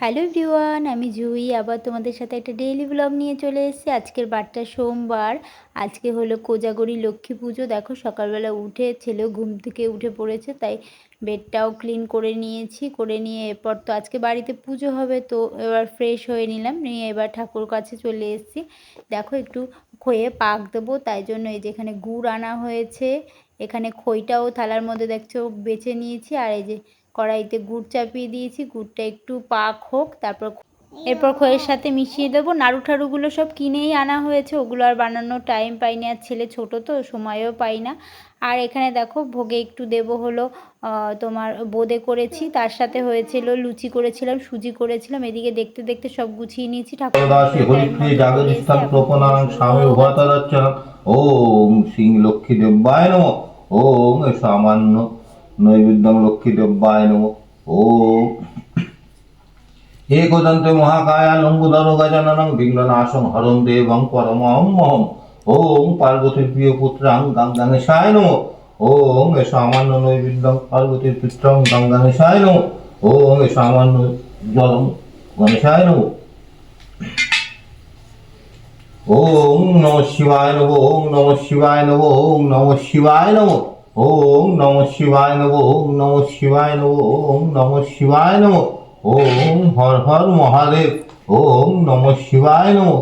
Hello everyone, আমি জুই। আবার তোমাদের সাথে একটা ডেইলি ব্লগ নিয়ে চলে এসেছি। আজকের বারটা সোমবার। আজকে হলো কোজাগরি লক্ষ্মী পুজো। দেখো, সকালবেলা উঠে ছেলেও ঘুম থেকে উঠে পড়েছে, তাই বেডটাও ক্লিন করে নিয়েছি। করে নিয়ে এরপর তো আজকে বাড়িতে পুজো হবে, তো এবার ফ্রেশ হয়ে নিলাম। নিয়ে এবার ঠাকুর কাছে চলে এসেছি। দেখো, একটু খয়ে পাক দেবো, তাই জন্য এই যেখানে গুড় আনা হয়েছে। এখানে খইটাও থালার মধ্যে দেখছ, বেছে নিয়েছি। আর এই যে কড়াইতে গুড় চাপিয়ে দিয়েছি গুড়টা একটু পাক হোক তারপর এরপর খয়ের সাথে মিশিয়ে দেবো। নাড়ু ঠাড়ুগুলো সব কিনেই আনা হয়েছে ওগুলো আর বানানোর টাইম পাইনি আর ছেলে ছোট তো সময়ও পাই না। আর এখানে দেখো ভোগে একটু দেব হলো তোমার বোঁদে করেছি তার সাথে হয়েছিল লুচি করেছিলাম সুজি করেছিলাম এদিকে দেখতে দেখতে সব গুছিয়ে নিয়েছি ঠাকুর ওম শ্রী লক্ষ্মী দেব্যায় নম। ওম সামান্য নৈবেদ্যং লক্ষ্মী দেব্যায় নম ওম। একদন্তে মহাকায়া লম্বুদর গজাননং বিঘ্ননাশং হরং দেবং পরমহম ওম পার্বতীর প্রিয় পুত্রাং গঙ্গানেশায় নম ওম সামান্য নৈবেদ্যং পার্বতীর পুত্রং গঙ্গানেশায় নম ওম সামান্য জলম গণেশায় নম ওম নম শিবায় নব ওম নম শিবায় নব ওম নম শিবায় নব ওম নম শিবায় নব ওম নম শিবায় নব ওম নম শিবায় নব ওম হর হর মহাদেব, ওম নম শিবায় নব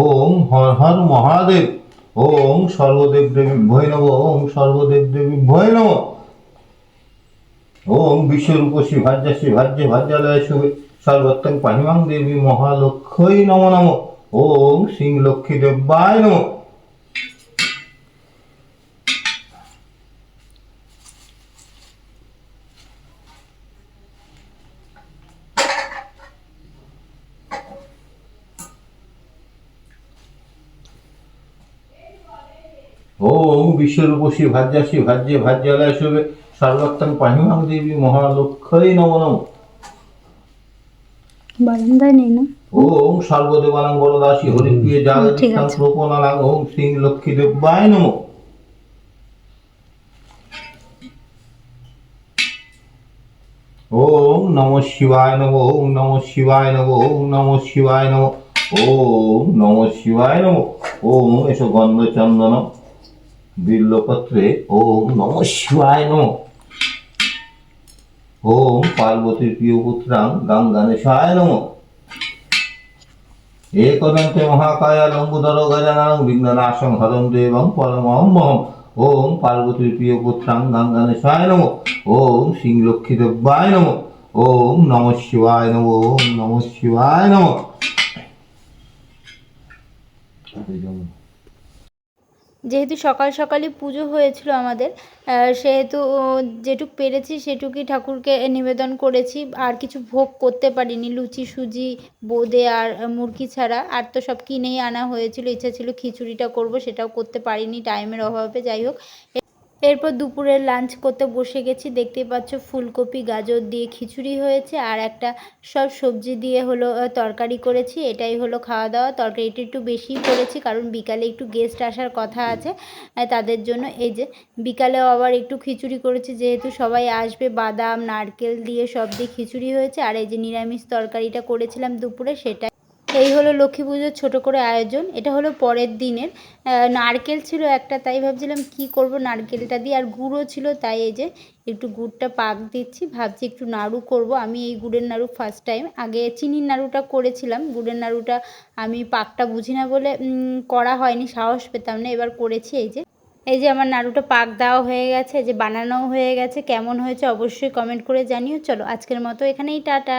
ওম হর হর মহাদেব, ওম সর্বদেব দেবী ভয় নব ওম সর্বদেব দেবী ভয় নব ওম বিশ্বরূপসী ভাজ্যাসী ভাজ্য ভাজ্যালয় শুভে, সর্বোত্তম পাহিমাং দেবী মহালক্ষ্মী নম নম, ওম সিং লক্ষ্মী দেব্যায় নম। ওম বিশ্বরূপসী ভাজ্যাসী ভাজ্যে ভাজ্যালয় শুভে সর্বোত্তম পাহিমাং দেবী মহালক্ষ্মী নম নম। বারান্দায় নেই না? ওম সর্বদেবানাং বরদাসী হরিপ্রিয় ওম শ্রী লক্ষ্মী দেব্যায় নম। ওম নম শিবায় নম ওম নম শিবায় নম ওম নম শিবায় নম ওম নম শিবায় নম ওম এসো গন্ধ চন্দন বিল্লপত্রে ওম নম শিবায় নম। ওম পার্বতীর প্রিয় পুত্রাং গাঙ্গানেশায় নম। একদন্তে মহাকায়া লম্বুদর গজানং বিঘ্ননাশং হরং দেবং পরমহম ওম পার্বতীর প্রিয় পুত্রাং গঙ্গানেশায় নম। ওম সিং লক্ষ্মী দেব্যায় নম। ওম নম শিবায় নম, ওম নম শিবায় নম। যেহেতু সকাল সকালই পুজো হয়েছিল আমাদের সেহেতু যেটুক পেরেছি সেটুকুই ঠাকুরকে নিবেদন করেছি। আর কিছু ভোগ করতে পারিনি, লুচি, সুজি, বোঁদে আর মুরগি ছাড়া। আর তো সব কিনেই আনা হয়েছিল, ইচ্ছা ছিল খিচুড়িটা করব, সেটাও করতে পারিনি, টাইমের অভাবে, যাই হোক। এরপর দুপুরের লাঞ্চ করতে বসে গেছি। দেখতেই পাচ্ছ ফুলকপি, গাজর দিয়ে খিচুড়ি হয়েছে আর একটা সব সবজি দিয়ে হলো তরকারি করেছি। এটাই হলো খাওয়া দাওয়া। তরকারিটা একটু বেশিই করেছি কারণ বিকালে একটু গেস্ট আসার কথা আছে তাদের জন্য। এই যে বিকালেও আবার একটু খিচুড়ি করেছি, যেহেতু সবাই আসবে, বাদাম, নারকেল দিয়ে সব দিয়ে খিচুড়ি হয়েছে। আর এই যে নিরামিষ তরকারিটা করেছিলাম দুপুরে, সেটা এই হলো লক্ষ্মী পুজোর ছোটো করে আয়োজন। এটা হলো পরের দিনের। নারকেল ছিল একটা, তাই ভাবছিলাম কি করব নারকেলটা দিয়ে। আর গুঁড়ো ছিল, তাই এই যে একটু গুড়টা পাক দিচ্ছি। ভাবছি একটু নাড়ু করব। আমি এই গুড়ের নাড়ু ফার্স্ট টাইম আগে চিনির নাড়ুটা করেছিলাম। গুড়ের নাড়ুটা আমি পাকটা বুঝি না বলে করা হয়নি, সাহস পেতাম না। এবার করেছি এই যে। এই যে আমার নাড়ুটা পাক দেওয়া হয়ে গেছে যে বানানোও হয়ে গেছে। কেমন হয়েছে অবশ্যই কমেন্ট করে জানিও। চলো আজকের মতো এখানেই, টাটা।